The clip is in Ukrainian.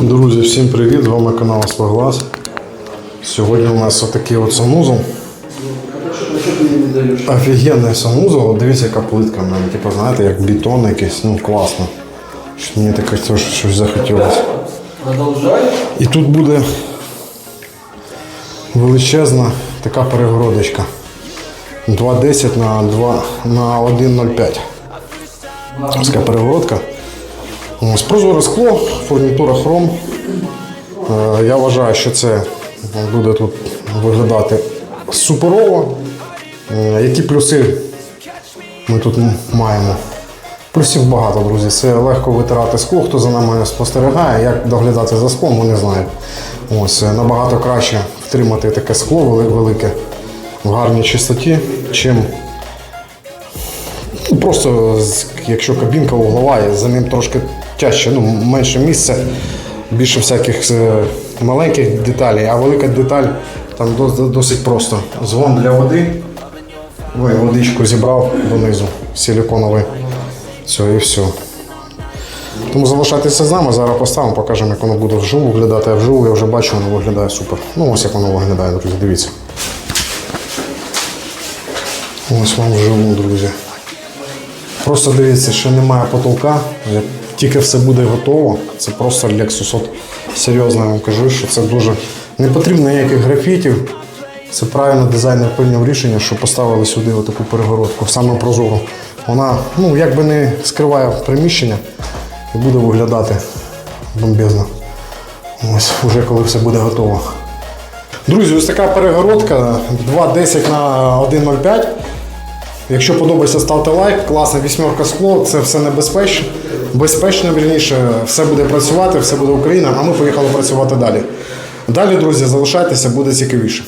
Друзі, всім привіт! З вами канал Споглас. Сьогодні у нас отакий от санузел. Офігенний санузел. Дивіться, яка плитка в. Типу, знаєте, як бетон якийсь, ну класно. Мені таке теж щось захотілося. І тут буде величезна така перегородочка. 2,10 на 2 на 1,05. Така перегородка. Ось прозоре скло, фурнітура хром. Е, Я вважаю, що це буде тут виглядати суперово. Е, Які плюси ми тут маємо? Плюсів багато, друзі. Це легко витирати скло. Хто за нами спостерігає, як доглядати за склом, вони знають. Ось е, набагато краще втримати таке скло велике в гарній чистоті, чим Ну, Просто якщо кабінка углова, за ним трошки тяжче, ну, менше місця, більше всяких е, маленьких деталей, а велика деталь там досить просто. Згон для води. Ой, водичку зібрав донизу, силіконовий. Все і все. Тому залишайтеся з нами, зараз поставимо, покажемо, як воно буде вживу виглядати. А вживу я вже бачу, воно виглядає супер. Ну ось як воно виглядає, друзі, дивіться. Ось вам вживу, друзі. Просто дивіться, що немає потолка. Тільки все буде готово, це просто Lexus. От серйозно я вам кажу, що це дуже не потрібно ніяких графітів. Це правильно дизайнер прийняв рішення, що поставили сюди таку перегородку, саме прозору. Вона ну, якби не скриває приміщення і буде виглядати бомбезно. Ось, вже коли все буде готово. Друзі, ось така перегородка 2,10 на 1,05. Якщо подобається, ставте лайк. Класна вісьмерка скло, це все небезпечно. Безпечно, вірніше, все буде працювати, все буде Україна, а ми поїхали працювати далі. Далі, друзі, залишайтеся, буде цікавіше.